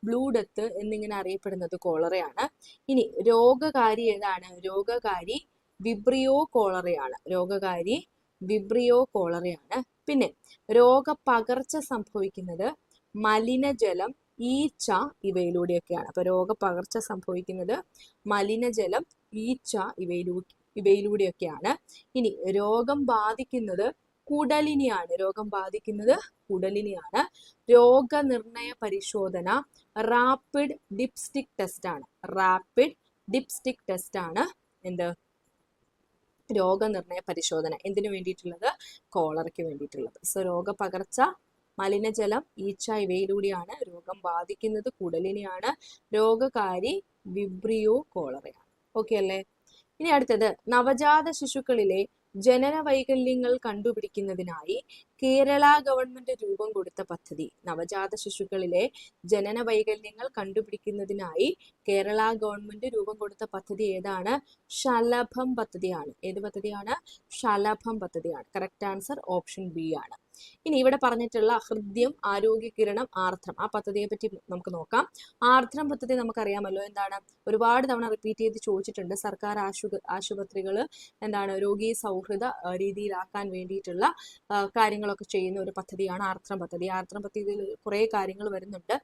ബ്ലൂ ഡെത്ത് എന്നിങ്ങനെ അറിയപ്പെടുന്നത് കോളറയാണ്. ഇനി രോഗകാരി ഏതാണ്? രോഗകാരി വിബ്രിയോ കോളറയാണ്. രോഗകാരി വിബ്രിയോ കോളറയാണ്. പിന്നെ രോഗപകർച്ച സംഭവിക്കുന്നത് മലിനജലം ഈച്ച ഇവയിലൂടെയൊക്കെയാണ്. അപ്പൊ രോഗപകർച്ച സംഭവിക്കുന്നത് മലിനജലം ഈച്ച ഇവയിലൂ ഇവയിലൂടെയൊക്കെയാണ്. ഇനി രോഗം ബാധിക്കുന്നത് കുടലിനെയാണ്. രോഗം ബാധിക്കുന്നത് കുടലിനെയാണ്. രോഗനിർണയ പരിശോധന റാപ്പിഡ് ഡിപ്സ്റ്റിക് ടെസ്റ്റ് ആണ്. റാപ്പിഡ് ഡിപ്സ്റ്റിക് ടെസ്റ്റ് ആണ് എന്ത്? രോഗനിർണയ പരിശോധന. എന്തിനു വേണ്ടിയിട്ടുള്ളത്? കോളറയ്ക്ക് വേണ്ടിയിട്ടുള്ളത്. സോ രോഗപകർച്ച മലിനജലം ഈച്ച ഇവയിലൂടെയാണ് രോഗം ബാധിക്കുന്നത് കുടലിനെയാണ്. രോഗകാരി വിബ്രിയോ കോളറയാണ്. ഓക്കെ അല്ലേ? ഇനി അടുത്തത് നവജാത ശിശുക്കളിലെ ജനന വൈകല്യങ്ങൾ കണ്ടുപിടിക്കുന്നതിനായി കേരള ഗവൺമെന്റ് രൂപം കൊടുത്ത പദ്ധതി നവജാത ശിശുക്കളിലെ ജനന വൈകല്യങ്ങൾ കണ്ടുപിടിക്കുന്നതിനായി കേരള ഗവൺമെന്റ് രൂപം കൊടുത്ത പദ്ധതി ഏതാണ്? ശലഭം പദ്ധതിയാണ്. ഏത് പദ്ധതിയാണ്? ശലഭം പദ്ധതിയാണ്. കറക്റ്റ് ആൻസർ ഓപ്ഷൻ ബി ആണ്. ഇനി ഇവിടെ പറഞ്ഞിട്ടുള്ള ഹൃദ്യം ആരോഗ്യ കിരണം ആർദ്രം. ആ പദ്ധതിയെ പറ്റി നമുക്ക് നോക്കാം. ആർദ്രം പദ്ധതി നമുക്കറിയാമല്ലോ. എന്താണ്? ഒരുപാട് തവണ റിപ്പീറ്റ് ചെയ്ത് ചോദിച്ചിട്ടുണ്ട്. സർക്കാർ ആശു ആശുപത്രികൾ എന്താണ്? രോഗി സൗഹൃദ രീതിയിലാക്കാൻ വേണ്ടിയിട്ടുള്ള കാര്യങ്ങളൊക്കെ ചെയ്യുന്ന ഒരു പദ്ധതിയാണ് ആർദ്രം പദ്ധതി. ആർദ്രം പദ്ധതിയിൽ കുറേ കാര്യങ്ങൾ വരുന്നുണ്ട്.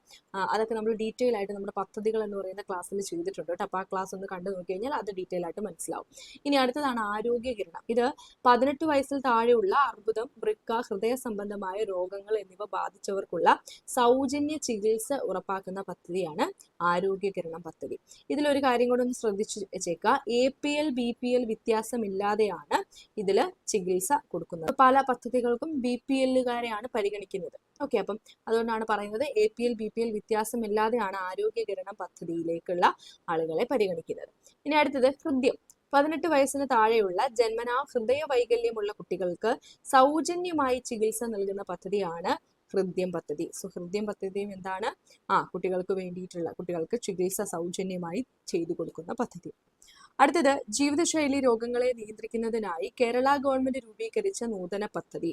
അതൊക്കെ നമ്മൾ ഡീറ്റെയിൽ ആയിട്ട് നമ്മുടെ പദ്ധതികൾ എന്ന് പറയുന്ന ക്ലാസ്സിൽ ചെയ്തിട്ടുണ്ട് കേട്ടോ. അപ്പോൾ ആ ക്ലാസ് ഒന്ന് കണ്ടു നോക്കി കഴിഞ്ഞാൽ അത് ഡീറ്റെയിൽ ആയിട്ട് മനസ്സിലാവും. ഇനി അടുത്തതാണ് ആരോഗ്യ കിരണം ഇത് പതിനെട്ട് വയസ്സിൽ താഴെയുള്ള അർബുദം വൃക്ക ഹൃദയ സംബന്ധമായ രോഗങ്ങൾ എന്നിവ ബാധിച്ചവർക്കുള്ള സൗജന്യ ചികിത്സ ഉറപ്പാക്കുന്ന പദ്ധതിയാണ് ആരോഗ്യ കിരണം പദ്ധതി. ഇതിലൊരു കാര്യം കൂടെ ഒന്ന് ശ്രദ്ധിച്ചു വെച്ചേക്കുക A P L B P L വ്യത്യാസമില്ലാതെയാണ് ഇതിൽ ചികിത്സ കൊടുക്കുന്നത്. പല പദ്ധതികൾക്കും ബി പി എല്ലുകാരെയാണ് പരിഗണിക്കുന്നത്. ഓക്കെ അപ്പം അതുകൊണ്ടാണ് പറയുന്നത് A P L B P L വ്യത്യാസമില്ലാതെയാണ് Arogya Kiranam പദ്ധതിയിലേക്കുള്ള ആളുകളെ പരിഗണിക്കുന്നത്. ഇനി അടുത്തത് ഹൃദ്യം. പതിനെട്ട് വയസ്സിന് താഴെയുള്ള ജന്മനാ ഹൃദയ വൈകല്യമുള്ള കുട്ടികൾക്ക് സൗജന്യമായി ചികിത്സ നൽകുന്ന പദ്ധതിയാണ് ഹൃദ്യം പദ്ധതി. സോ ഹൃദ്യം പദ്ധതിയും എന്താണ്? ആ കുട്ടികൾക്ക് വേണ്ടിയിട്ടുള്ള കുട്ടികൾക്ക് ചികിത്സ സൗജന്യമായി ചെയ്തു കൊടുക്കുന്ന പദ്ധതി. അടുത്തത് ജീവിതശൈലി രോഗങ്ങളെ നിയന്ത്രിക്കുന്നതിനായി കേരള ഗവൺമെന്റ് രൂപീകരിച്ച നൂതന പദ്ധതി.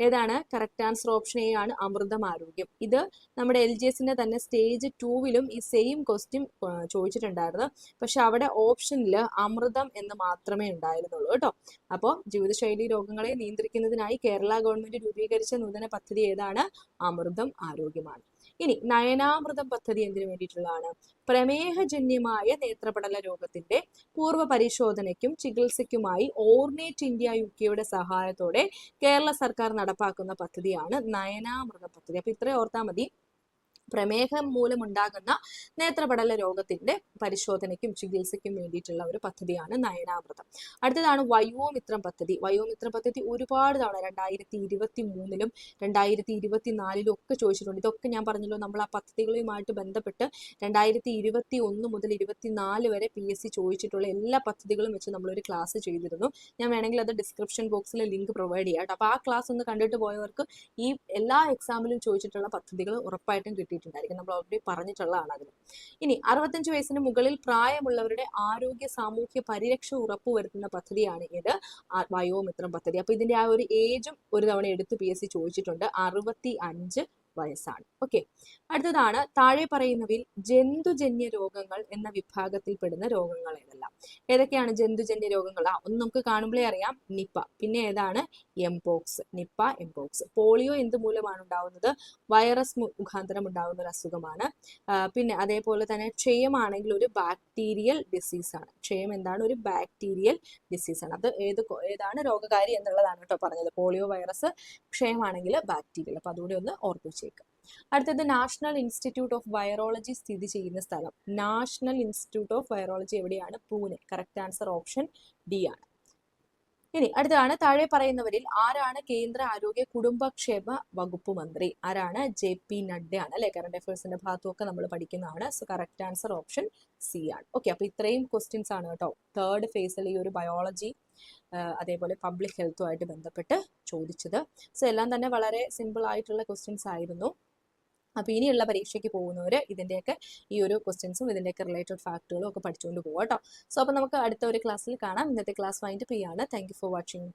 ഏതാണ്? കറക്റ്റ് ആൻസർ ഓപ്ഷൻ എ ആണ് അമൃതം ആരോഗ്യം. ഇത് നമ്മുടെ എൽ ജി എസിന്റെ തന്നെ സ്റ്റേജ് ടൂവിലും ഈ സെയിം ക്വസ്റ്റ്യൻ ചോദിച്ചിട്ടുണ്ടായിരുന്നു. പക്ഷെ അവിടെ ഓപ്ഷനിൽ അമൃതം എന്ന് മാത്രമേ ഉണ്ടായിരുന്നുള്ളൂ കേട്ടോ. അപ്പോൾ ജീവിതശൈലി രോഗങ്ങളെ നിയന്ത്രിക്കുന്നതിനായി കേരള ഗവൺമെന്റ് രൂപീകരിച്ച നൂതന പദ്ധതി ഏതാണ്? അമൃതം ആരോഗ്യമാണ്. ഇനി നയനാമൃതം പദ്ധതി എന്തിനു വേണ്ടിയിട്ടുള്ളതാണ്? പ്രമേഹജന്യമായ നേത്രപടല രോഗത്തിന്റെ പൂർവ പരിശോധനയ്ക്കും ചികിത്സയ്ക്കുമായി ഓർണേറ്റ് ഇന്ത്യ യു കെയുടെ സഹായത്തോടെ കേരള സർക്കാർ നടപ്പാക്കുന്ന പദ്ധതിയാണ് നയനാമൃത പദ്ധതി. അപ്പൊ ഇത്രയും ഓർത്താൽ മതി. പ്രമേഹം മൂലമുണ്ടാകുന്ന നേത്രപടല രോഗത്തിന്റെ പരിശോധനയ്ക്കും ചികിത്സയ്ക്കും വേണ്ടിയിട്ടുള്ള ഒരു പദ്ധതിയാണ് നയനാമൃതം അടുത്തതാണ് വയോമിത്രം പദ്ധതി. വയോമിത്രം പദ്ധതി ഒരുപാട് തവണ രണ്ടായിരത്തി ഇരുപത്തി മൂന്നിലും രണ്ടായിരത്തി ഇരുപത്തി നാലിലും ഒക്കെ ചോദിച്ചിട്ടുണ്ട്. ഇതൊക്കെ ഞാൻ പറഞ്ഞല്ലോ നമ്മൾ ആ പദ്ധതികളുമായിട്ട് ബന്ധപ്പെട്ട് രണ്ടായിരത്തി ഇരുപത്തി ഒന്ന് മുതൽ ഇരുപത്തിനാല് വരെ പി എസ് സി ചോദിച്ചിട്ടുള്ള എല്ലാ പദ്ധതികളും വെച്ച് നമ്മളൊരു ക്ലാസ് ചെയ്തിരുന്നു. ഞാൻ വേണമെങ്കിൽ അത് ഡിസ്ക്രിപ്ഷൻ ബോക്സിൽ ലിങ്ക് പ്രൊവൈഡ് ചെയ്യാം കേട്ടോ. അപ്പോൾ ആ ക്ലാസ് ഒന്ന് കണ്ടിട്ട് പോയവർക്ക് ഈ എല്ലാ എക്സാമിലും ചോദിച്ചിട്ടുള്ള പദ്ധതികൾ ഉറപ്പായിട്ടും കിട്ടിയിട്ടുണ്ടായിരിക്കും നമ്മൾ ഓൾറെഡി പറഞ്ഞിട്ടുള്ളതാണ് അതിന്. ഇനി അറുപത്തഞ്ച് വയസ്സിന് മുകളിൽ പ്രായമുള്ളവരുടെ ആരോഗ്യ സാമൂഹ്യ പരിരക്ഷ ഉറപ്പുവരുത്തുന്ന പദ്ധതിയാണ് ഇത്. വയോമിത്രം പദ്ധതി. അപ്പൊ ഇതിന്റെ ആ ഒരു ഏജും ഒരു തവണ എടുത്ത് പി എസ് സി ചോദിച്ചിട്ടുണ്ട്. അറുപത്തി അഞ്ച് വയസ്സാണ്. ഓക്കെ അടുത്തതാണ് താഴെ പറയുന്നവയിൽ ജന്തുജന്യ രോഗങ്ങൾ എന്ന വിഭാഗത്തിൽപ്പെടുന്ന രോഗങ്ങൾ ഏതെല്ലാം? ഏതൊക്കെയാണ് ജന്തുജന്യ രോഗങ്ങൾ? ആ ഒന്ന് നമുക്ക് കാണുമ്പോഴേ അറിയാം. നിപ്പ. പിന്നെ ഏതാണ്? എംപോക്സ് നിപ്പ എംപോക്സ് പോളിയോ എന്ത് മൂലമാണ് ഉണ്ടാവുന്നത്? വൈറസ് മുഖാന്തരം ഉണ്ടാവുന്ന ഒരു അസുഖമാണ്. പിന്നെ അതേപോലെ തന്നെ ക്ഷയമാണെങ്കിൽ ഒരു ബാക്ടീരിയൽ ഡിസീസ് ആണ്. ക്ഷയം എന്താണ്? ഒരു ബാക്ടീരിയൽ ഡിസീസ് ആണ്. അത് ഏത് ഏതാണ് രോഗകാരി എന്നുള്ളതാണ് കേട്ടോ പറഞ്ഞത്. പോളിയോ വൈറസ് ക്ഷയമാണെങ്കിൽ ബാക്ടീരിയൽ അപ്പൊ അതുകൂടി ഒന്ന് ഓർപ്പിച്ചു അടുത്തത് നാഷണൽ ഇൻസ്റ്റിറ്റ്യൂട്ട് ഓഫ് വൈറോളജി സ്ഥിതി ചെയ്യുന്ന സ്ഥലം. നാഷണൽ ഇൻസ്റ്റിറ്റ്യൂട്ട് ഓഫ് വൈറോളജി എവിടെയാണ്? Pune. Correct answer option D ആണ്. ഇനി അടുത്താണ് താഴെ പറയുന്നവരിൽ ആരാണ് കേന്ദ്ര ആരോഗ്യ കുടുംബക്ഷേമ വകുപ്പ് മന്ത്രി? ആരാണ്? ജെ പി നഡ്ഡ ആണ് അല്ലെ? കറണ്ട് അഫയേഴ്സിന്റെ ഭാഗത്തുമൊക്കെ നമ്മൾ പഠിക്കുന്നതാണ്. So correct answer option C ആണ്. ഓക്കെ അപ്പൊ ഇത്രയും ക്വസ്റ്റ്യൻസ് ആണ് കേട്ടോ. തേർഡ് ഫേസിൽ ഈ ഒരു ബയോളജി അതേപോലെ പബ്ലിക് ഹെൽത്തുമായിട്ട് ബന്ധപ്പെട്ട് ചോദിച്ചത്. സോ എല്ലാം തന്നെ വളരെ സിമ്പിൾ ആയിട്ടുള്ള ക്വസ്റ്റ്യൻസ് ആയിരുന്നു. അപ്പോൾ ഇനിയുള്ള പരീക്ഷയ്ക്ക് പോകുന്നവർ ഇതിന്റെയൊക്കെ ഈ ഒരു ക്വസ്റ്റ്യൻസും ഇതിന്റെയൊക്കെ റിലേറ്റഡ് ഫാക്റ്റുകളും ഒക്കെ പഠിച്ചുകൊണ്ട് പോകാം കേട്ടോ സോ അപ്പോൾ നമുക്ക് അടുത്ത ഒരു ക്ലാസ്സിൽ കാണാം. ഇന്നത്തെ ക്ലാസ് വൈൻഡപ്പ് ചെയ്യാണ്. Thank you for watching